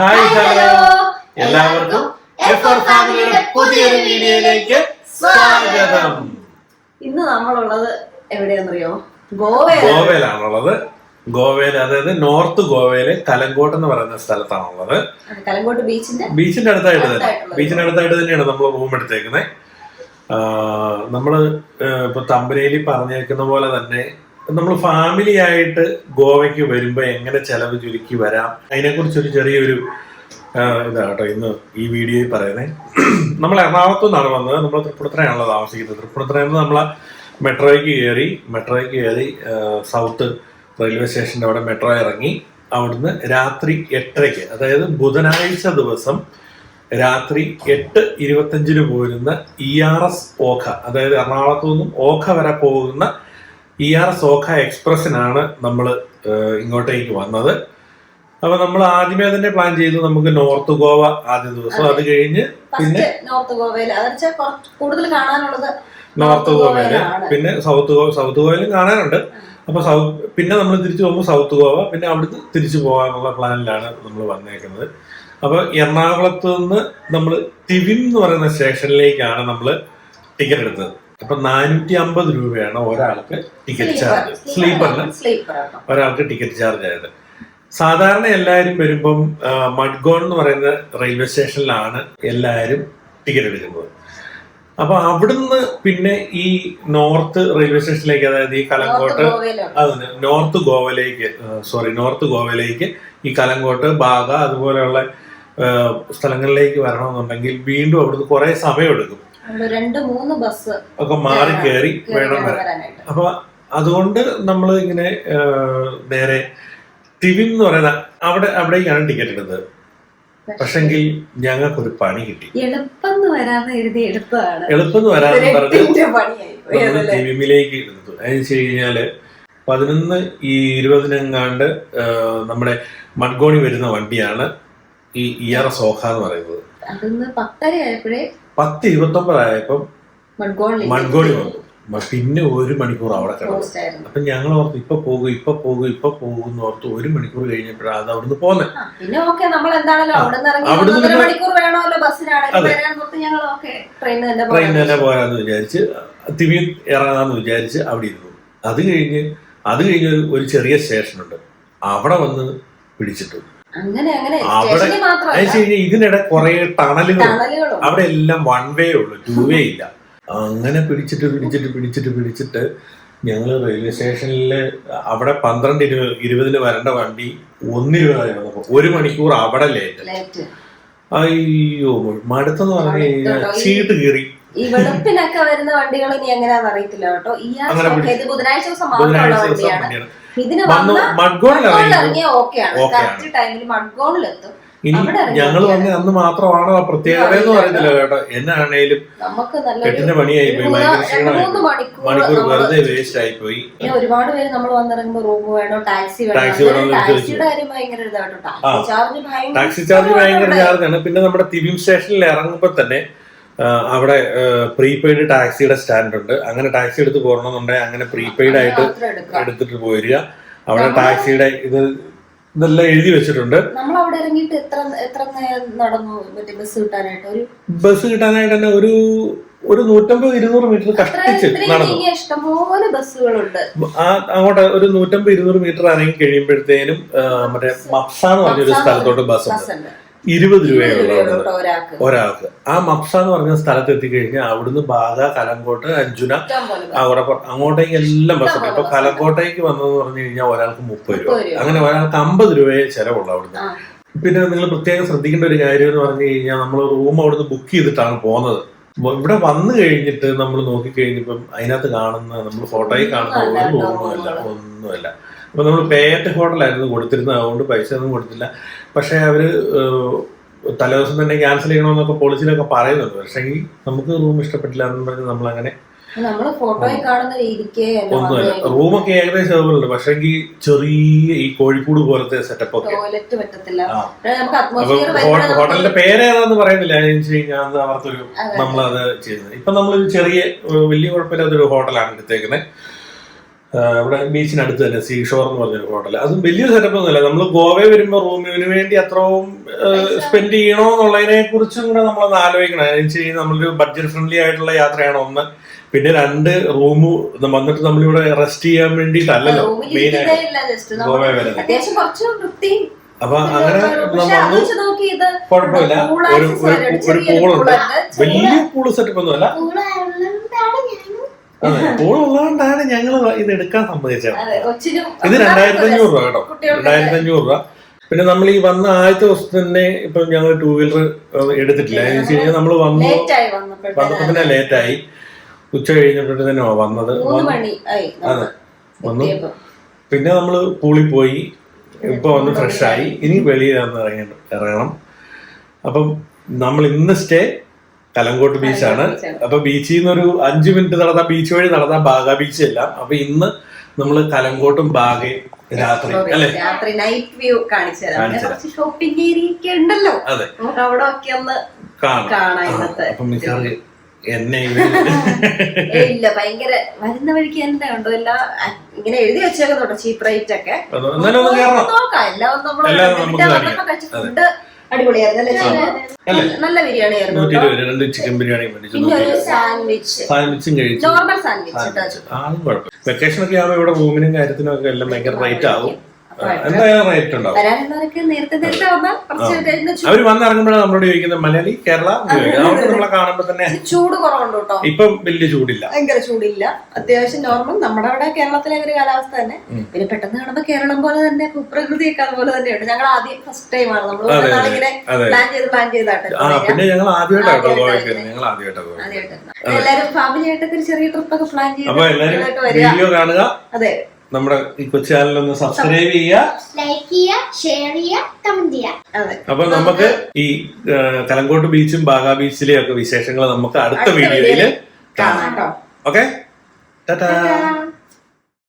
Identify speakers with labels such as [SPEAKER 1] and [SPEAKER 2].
[SPEAKER 1] Hi hello. എല്ലാവർക്കും F R ഫാമിലിയുടെ പുതിയൊരു വീഡിയോയിലേക്ക് സ്വാഗതം.
[SPEAKER 2] ഇന്ന് നമ്മളുള്ളത് എവിടെയാണെന്നറിയോ? ഗോവയിലാണ്.
[SPEAKER 1] ഗോവയിലാണുള്ളത്. ഗോവയിൽ അതായത് നോർത്ത് ഗോവയിലെ കലങ്കോട്ട് എന്ന് പറയുന്ന സ്ഥലത്താണുള്ളത്.
[SPEAKER 2] കലങ്കോട്ട് ബീച്ചിന്റെ
[SPEAKER 1] ബീച്ചിന്റെ അടുത്തായിട്ട് തന്നെ. ബീച്ചിന്റെ അടുത്തായിട്ട് തന്നെയാണ് നമ്മൾ റൂം എടുത്തേക്കുന്നത് നമ്മൾ ഇപ്പൊ തമ്പനയിൽ പറഞ്ഞേക്കുന്ന പോലെ തന്നെ നമ്മൾ ഫാമിലി ആയിട്ട് ഗോവയ്ക്ക് വരുമ്പോൾ എങ്ങനെ ചെലവ് ചുരുക്കി വരാം? അതിനെക്കുറിച്ച് ഒരു ചെറിയൊരു ഇതാ ഇതാട്ടോ ഇന്ന് ഈ വീഡിയോയിൽ പറയുന്നത് നമ്മൾ എറണാകുളത്തു നിന്നാണ് വന്നത്. നമ്മൾ തൃപ്പൂണിത്തറയാണല്ലോ താമസിക്കുന്നത്. തൃപ്പൂണിത്തറയിൽ നിന്ന് നമ്മൾ മെട്രോയ്ക്ക് കയറി മെട്രോയ്ക്ക് കയറി സൗത്ത് റെയിൽവേ സ്റ്റേഷന്റെ അവിടെ മെട്രോ ഇറങ്ങി അവിടുന്ന് രാത്രി എട്ടരയ്ക്ക് അതായത് ബുധനാഴ്ച ദിവസം രാത്രി എട്ട് ഇരുപത്തഞ്ചിന് പോരുന്ന ഇ ആർ എസ് ഓഖ അതായത് എറണാകുളത്തു നിന്നും ഓഖ വരെ പോകുന്ന ഇ ആർ സോഖ എക്സ്പ്രസ്സിനാണ് നമ്മൾ ഇങ്ങോട്ടേക്ക് വന്നത്. അപ്പൊ നമ്മൾ ആദ്യമേ തന്നെ പ്ലാൻ ചെയ്തു നമുക്ക് നോർത്ത് ഗോവ ആദ്യ ദിവസം. അത് കഴിഞ്ഞ് പിന്നെ
[SPEAKER 2] നോർത്ത് ഗോവയിൽ കൂടുതൽ കാണാനുള്ളത്
[SPEAKER 1] നോർത്ത്
[SPEAKER 2] ഗോവയിൽ.
[SPEAKER 1] പിന്നെ സൗത്ത് ഗോവ സൗത്ത് ഗോവയിലും കാണാനുണ്ട്. അപ്പൊ സൗത്ത് പിന്നെ നമ്മൾ തിരിച്ചു പോകുമ്പോൾ സൗത്ത് ഗോവ പിന്നെ അവിടുന്ന് തിരിച്ചു പോകാനുള്ള പ്ലാനിലാണ് നമ്മൾ വന്നേക്കുന്നത്. അപ്പൊ എറണാകുളത്ത് നിന്ന് നമ്മൾ തിവിൻ എന്ന് പറയുന്ന സ്റ്റേഷനിലേക്കാണ് നമ്മൾ ടിക്കറ്റ് എടുത്തത്. അപ്പൊ നാനൂറ്റി അമ്പത് രൂപയാണ് ഒരാൾക്ക് ടിക്കറ്റ് ചാർജ് സ്ലീപ്പറിന് ഒരാൾക്ക് ടിക്കറ്റ് ചാർജ് ആയത്. സാധാരണ എല്ലാവരും വരുമ്പം മഡ്ഗോൺ എന്ന് പറയുന്ന റെയിൽവേ സ്റ്റേഷനിലാണ് എല്ലാവരും ടിക്കറ്റ് എടുക്കുന്നത്. അപ്പൊ അവിടുന്ന് പിന്നെ ഈ നോർത്ത് റെയിൽവേ സ്റ്റേഷനിലേക്ക് അതായത് ഈ കലങ്കോട്ട് അതിന് നോർത്ത് ഗോവയിലേക്ക് സോറി നോർത്ത് ഗോവയിലേക്ക് ഈ കലങ്കോട്ട് ബാഗ അതുപോലെയുള്ള സ്ഥലങ്ങളിലേക്ക് വരണമെന്നുണ്ടെങ്കിൽ വീണ്ടും അവിടുന്ന് കുറെ സമയമെടുക്കും
[SPEAKER 2] രണ്ട് മൂന്ന് ബസ്
[SPEAKER 1] ഒക്കെ മാറി കയറി വേണം
[SPEAKER 2] വരാനായിട്ട്.
[SPEAKER 1] അപ്പൊ അതുകൊണ്ട് നമ്മൾ ഇങ്ങനെ നേരെ ടിവിൻ എന്ന് പറയുന്ന അവിടെ അവിടേക്കാണ് ടിക്കറ്റ് എടുത്തത് പക്ഷെങ്കിൽ ഞങ്ങൾക്കൊരു പണി കിട്ടി.
[SPEAKER 2] എളുപ്പം വരാന്ന് കരുതി എളുപ്പമാണ്.
[SPEAKER 1] എളുപ്പം പറഞ്ഞ്? ടിവിമിലേക്ക് എടുത്തു അതിന് വെച്ച് കഴിഞ്ഞാൽ പതിനൊന്ന് ഈ ഇരുപതിനെങ്ങാണ്ട് നമ്മുടെ മഡ്ഗോണി വരുന്ന വണ്ടിയാണ് ഈ ഇയർ സോഹ എന്ന് പറയുന്നത്.
[SPEAKER 2] അതിന്ന് പത്തര ആയപ്പോഴേ
[SPEAKER 1] പത്ത് ഇരുപത്തൊമ്പതായപ്പം മൺഗോളി വന്നു. പിന്നെ ഒരു മണിക്കൂർ അവിടെ കിടന്നു. അപ്പൊ ഞങ്ങൾ ഓർത്ത് ഇപ്പൊ പോകും ഇപ്പൊ പോകും ഇപ്പൊ പോകും എന്ന് ഓർത്ത് ഒരു മണിക്കൂർ കഴിഞ്ഞപ്പോഴാണ് അത് അവിടുന്ന് പോന്നെ.
[SPEAKER 2] ട്രെയിനിൽ തന്നെ
[SPEAKER 1] പോരാന്ന് വിചാരിച്ച് തിവി ഇറങ്ങാന്ന് വിചാരിച്ച് അവിടെ ഇരുന്നു. അത് കഴിഞ്ഞ് അത് കഴിഞ്ഞ് ഒരു- ഒരു ചെറിയ സ്റ്റേഷനുണ്ട്. അവിടെ വന്ന് പിടിച്ചിട്ടു.
[SPEAKER 2] അങ്ങനെ അങ്ങനെ. സ്റ്റേഷനിൽ മാത്രമല്ല.
[SPEAKER 1] ഇതിനിടെ കുറെ ടണലുകൾ
[SPEAKER 2] ടണലുകളും
[SPEAKER 1] അവിടെ എല്ലാം വൺ വേ ഉള്ളു ടു വേ ഇല്ല. അങ്ങനെ പിടിച്ചിട്ട് പിടിച്ചിട്ട് പിടിച്ചിട്ട് പിടിച്ചിട്ട് ഞങ്ങൾ റെയിൽവേ സ്റ്റേഷനിൽ അവിടെ പന്ത്രണ്ട് ഇരുപത് ഇരുപതിന് വരേണ്ട വണ്ടി ഒന്നിരുപതായിരുന്നു. ഒരു മണിക്കൂർ അവിടെ ലേറ്റ്
[SPEAKER 2] ലേറ്റ്
[SPEAKER 1] അയ്യോ മടുത്തെന്ന് പറഞ്ഞു കഴിഞ്ഞാൽ? ചീട്ട് കീറി.
[SPEAKER 2] ഈ വെളുപ്പിനൊക്കെ വരുന്ന വണ്ടികൾ ഇനി എങ്ങനെയാന്ന് അറിയത്തില്ല കേട്ടോ. ഈ ആഴ്ച. ഇത് ബുധനാഴ്ച ദിവസം മാത്രമുള്ള വണ്ടിയാണ്. ഇതിന്
[SPEAKER 1] മഡ്ഗോണിൽ
[SPEAKER 2] മഡ്ഗോണിൽ ഇറങ്ങിയ ഓക്കെയാണ്. കറക്റ്റ് ടൈമിൽ മഡ്ഗോണിലെത്തും.
[SPEAKER 1] ഇനി ഞങ്ങൾ വന്ന് അന്ന് മാത്രമാണ് ആ പ്രത്യേകത എന്ന് പറയുന്നില്ല കേട്ടോ. എന്നാണേലും കെട്ടിന്റെ പണിയായി പോയി.
[SPEAKER 2] മണിക്കൂർ
[SPEAKER 1] വെറുതെ വേസ്റ്റ് ആയി പോയി.
[SPEAKER 2] ഒരുപാട് പേര് നമ്മൾ വന്നിറങ്ങുമ്പോൾ റൂം വേണോ? ടാക്സി
[SPEAKER 1] ടാക്സി വേണോ.
[SPEAKER 2] ടാക്സി ചാർജ് ഭയങ്കര
[SPEAKER 1] ചാർജാണ് പിന്നെ നമ്മുടെ തിവിം സ്റ്റേഷനിൽ ഇറങ്ങുമ്പോൾ തന്നെ അവിടെ പ്രീപെയ്ഡ് ടാക്സിയുടെ സ്റ്റാൻഡ് ഉണ്ട്. അങ്ങനെ ടാക്സി എടുത്ത് പോകണമെന്നുണ്ടെങ്കിൽ അങ്ങനെ പ്രീപെയ്ഡ് ആയിട്ട് എടുത്തിട്ട് പോയിരിക അവിടെ ടാക്സിയുടെ ഇത് ഇതെല്ലാം എഴുതി വെച്ചിട്ടുണ്ട്.
[SPEAKER 2] നമ്മൾ അവിടെ ഇറങ്ങിയിട്ട് എത്ര എത്ര നടന്നു ബസ് കിട്ടാനായിട്ട്? ഒരു
[SPEAKER 1] ബസ് കിട്ടാനായിട്ട് തന്നെ ഒരു ഒരു നൂറ്റമ്പത് ഇരുന്നൂറ് മീറ്റർ കഷ്ടിച്ച് നടന്നു.
[SPEAKER 2] ഇഷ്ടംപോലെ ബസ്സുകളുണ്ട്.
[SPEAKER 1] അങ്ങോട്ട് ഒരു നൂറ്റമ്പത് ഇരുന്നൂറ് മീറ്റർ ഇറങ്ങി കഴിയുമ്പോഴത്തേനും മറ്റേ മപ്സ എന്ന് പറഞ്ഞൊരു സ്ഥലത്തോട്ട് ബസ്
[SPEAKER 2] ബസ് ഉണ്ട്.
[SPEAKER 1] ഇരുപത് രൂപയുള്ള
[SPEAKER 2] ഒരാൾക്ക്.
[SPEAKER 1] ആ മപ്സ എന്ന് പറഞ്ഞ സ്ഥലത്ത് എത്തിക്കഴിഞ്ഞാൽ അവിടുന്ന് ബാഗ കലങ്കോട്ട്
[SPEAKER 2] പോലെ
[SPEAKER 1] അവിടെ അങ്ങോട്ടേക്ക് എല്ലാം ബസ് ഉണ്ട്
[SPEAKER 2] അപ്പൊ
[SPEAKER 1] ഇപ്പൊ കലങ്കോട്ടേക്ക് വന്നതെന്ന് പറഞ്ഞു കഴിഞ്ഞാൽ ഒരാൾക്ക് മുപ്പത് രൂപ. അങ്ങനെ ഒരാൾക്ക് അമ്പത് രൂപയെ ചെലവുള്ളൂ അവിടുന്ന്. പിന്നെ നിങ്ങൾ പ്രത്യേകം ശ്രദ്ധിക്കേണ്ട ഒരു കാര്യം എന്ന് പറഞ്ഞു കഴിഞ്ഞാൽ നമ്മൾ റൂം അവിടുന്ന് ബുക്ക് ചെയ്തിട്ടാണ് പോകുന്നത്. ഇവിടെ വന്നു കഴിഞ്ഞിട്ട് നമ്മൾ നോക്കിക്കഴിഞ്ഞപ്പം അതിനകത്ത് കാണുന്ന നമ്മൾ ഫോട്ടോയിൽ കാണുന്ന ഒരു റൂമുമല്ല ഒന്നുമല്ല. അപ്പൊ നമ്മൾ പേയറ്റ് ഹോട്ടലായിരുന്നു കൊടുത്തിരുന്നത്. അതുകൊണ്ട് പൈസ ഒന്നും കൊടുത്തില്ല. പക്ഷെ അവർ തലേദിവസം തന്നെ ക്യാൻസൽ ചെയ്യണമെന്നൊക്കെ പോളിസിയിലൊക്കെ പറയുന്നുണ്ട്. പക്ഷേ നമുക്ക് റൂം ഇഷ്ടപ്പെട്ടില്ല എന്ന് പറഞ്ഞ് നമ്മൾ അങ്ങനെ
[SPEAKER 2] നമ്മൾ ഫോട്ടോയിൽ കാണുന്ന രീതിക്ക്
[SPEAKER 1] ഒന്നുമല്ല റൂമൊക്കെ ഏകദേശം അതുപോലുണ്ട് പക്ഷേ ചെറിയ ഈ കോഴിക്കോട് പോലത്തെ സെറ്റപ്പ് ഒക്കെ. ഹോട്ടലിന്റെ പേരേതാന്ന് പറയുന്നില്ല. കഴിഞ്ഞാൽ അവർക്കൊരു നമ്മളത് ചെയ്യുന്നത്. ഇപ്പൊ നമ്മളൊരു ചെറിയ വലിയ കുഴപ്പമില്ലാത്തൊരു ഹോട്ടലാണ് എടുത്തേക്കുന്നത് ഇവിടെ ബീച്ചിനടുത്ത് തന്നെ സീ ഷോർ എന്ന് പറഞ്ഞൊരു ഹോട്ടൽ അതും വലിയ സെറ്റപ്പ് ഒന്നുമില്ല നമ്മൾ ഗോവയിൽ വരുമ്പോൾ റൂമിന് വേണ്ടി അത്രയും സ്പെൻഡ് ചെയ്യണോ എന്നുള്ളതിനെ കുറിച്ചും കൂടെ നമ്മളൊന്ന് ആലോചിക്കണം. അതിന് വെച്ച് കഴിഞ്ഞാൽ നമ്മളൊരു ബഡ്ജറ്റ് ഫ്രണ്ട്ലി ആയിട്ടുള്ള യാത്രയാണ് ഒന്ന്. പിന്നെ രണ്ട് റൂം വന്നിട്ട് നമ്മളിവിടെ റെസ്റ്റ് ചെയ്യാൻ വേണ്ടിയിട്ടല്ലല്ലോ മെയിൻ ആയിട്ട് ഗോവ
[SPEAKER 2] വരെ
[SPEAKER 1] വരുന്നത്. അപ്പൊ അങ്ങനെ കുഴപ്പമില്ല. ഒരു ഒരു പൂളുണ്ട്. വലിയ പൂൾ സെറ്റപ്പ് ഒന്നുമല്ല. ഉള്ളതുകൊണ്ടാണ് ഞങ്ങൾ ഇത് എടുക്കാൻ സമ്മതിച്ചത്. ഇത് രണ്ടായിരത്തി അഞ്ഞൂറ് രൂപ കേട്ടോ. രണ്ടായിരത്തി അഞ്ഞൂറ് രൂപ. പിന്നെ നമ്മൾ ഈ വന്ന ആദ്യത്തെ ദിവസം തന്നെ ഇപ്പൊ ഞങ്ങൾ ടൂ വീലർ എടുത്തിട്ടില്ല. എന്ന് വെച്ച് കഴിഞ്ഞാൽ നമ്മൾ വന്നു
[SPEAKER 2] ആയി
[SPEAKER 1] വന്നപ്പോ തന്നെ ലേറ്റ് ആയി ഉച്ച കഴിഞ്ഞപ്പോഴത്തെ തന്നെ വന്നത്. അതെ വന്നു. പിന്നെ നമ്മൾ പൂളി പോയി. ഇപ്പൊ വന്ന് ഫ്രഷ് ആയി. ഇനി വെളിയിൽ ഇറങ്ങണം. അപ്പം നമ്മൾ ഇന്ന് സ്റ്റേ കലങ്കോട്ട് ബീച്ചാണ്. അപ്പൊ ബീച്ചിൽ നിന്ന് ഒരു അഞ്ചു മിനിറ്റ് നടന്ന ബീച്ച് വഴി നടന്ന ബാഗ ബീച്ച് എല്ലാം. അപ്പൊ ഇന്ന് നമ്മൾ കലങ്കോട്ടും ബാഗയും രാത്രി അല്ലെ?
[SPEAKER 2] രാത്രി നൈറ്റ് വ്യൂ കാണിച്ചു തരാം. ഷോപ്പിംഗ് ഏരിയ ഉണ്ടല്ലോ.
[SPEAKER 1] അതെ.
[SPEAKER 2] നമുക്ക് അവിടെ ഒക്കെ ഒന്ന്
[SPEAKER 1] കാണാം. എന്നെ
[SPEAKER 2] ഇല്ല ഭയങ്കര വരുന്ന വഴിക്ക് തന്നെ ഉണ്ടോ? എല്ലാം ഇങ്ങനെ എഴുതി വെച്ചേക്കുന്നുണ്ടോ ചീപ്പ് റേറ്റ് ഒക്കെ. നോക്കാം. എല്ലാം നമ്മൾ ഫുഡ് അടിപൊളിയായിരുന്നു അല്ലേ? നല്ല ബിരിയാണി ആയിരുന്നു
[SPEAKER 1] രണ്ട് ചിക്കൻ ബിരിയാണി മേടിച്ചു
[SPEAKER 2] പിന്നെ ഒരു സാൻഡ്വിച്ച്
[SPEAKER 1] സാൻഡ്വിച്ചും കഴിച്ചു.
[SPEAKER 2] നോർമൽ സാൻഡ്വിച്ച് കേട്ടോ
[SPEAKER 1] ആളും കുഴപ്പം. വെക്കേഷൻ ഒക്കെ ആവുമ്പോൾ ഇവിടെ റൂമിനും കാര്യത്തിനും ഒക്കെ എല്ലാം ഭയങ്കര റേറ്റ് ആവും. എന്തായാലും റേറ്റ് ഉണ്ടാവും.
[SPEAKER 2] വരാനുള്ളവരൊക്കെ നേരത്തെ നേരത്തെ വന്നാൽ കുറച്ച്
[SPEAKER 1] അവർ വന്നിറങ്ങുമ്പോഴാണ് നമ്മളോട് ചോദിക്കുന്നത് മലയാളി കേരള നമ്മളെ കാണുമ്പോ തന്നെ
[SPEAKER 2] ചൂട് കുറവുണ്ട് കേട്ടോ.
[SPEAKER 1] ഇപ്പം വലിയ ചൂടില്ല.
[SPEAKER 2] ഭയങ്കര ചൂടില്ല. അത്യാവശ്യം നോർമൽ നമ്മുടെ അവിടെ കേരളത്തിലെ ഒരു കാലാവസ്ഥ തന്നെ. പിന്നെ പെട്ടെന്ന് കാണുമ്പോ കേരളം പോലെ തന്നെ ഭൂപ്രകൃതിയൊക്കെ അതുപോലെ തന്നെയുണ്ട്. ഞങ്ങൾ ആദ്യം ഫസ്റ്റ് ടൈമാണ് ആണ്. നമ്മൾ പ്ലാൻ ചെയ്ത് പ്ലാൻ ചെയ്താട്ടെ
[SPEAKER 1] പിന്നെ ഞങ്ങൾ ആദ്യമായിട്ടാണ് ഞങ്ങൾ ആദ്യമായിട്ടാണ്
[SPEAKER 2] എല്ലാരും ഫാമിലി ആയിട്ടൊക്കെ ചെറിയ ട്രിപ്പ് ഒക്കെ പ്ലാൻ ചെയ്ത്
[SPEAKER 1] വീഡിയോ കാണുക.
[SPEAKER 2] അതെ.
[SPEAKER 1] നമ്മുടെ ഈ കൊച്ചു ഒന്ന് സബ്സ്ക്രൈബ് ചെയ്യുക.
[SPEAKER 3] ലൈക്ക് ചെയ്യുക ഷെയർ ചെയ്യുക കമന്റ് ചെയ്യുക.
[SPEAKER 1] അപ്പൊ നമുക്ക് ഈ കലങ്കോട്ട് ബീച്ചും ബാഗ ബീച്ചിലെയും ഒക്കെ വിശേഷങ്ങൾ നമുക്ക് അടുത്ത
[SPEAKER 2] വീഡിയോയിൽ കാണാം
[SPEAKER 1] ഓക്കെ ടാറ്റാ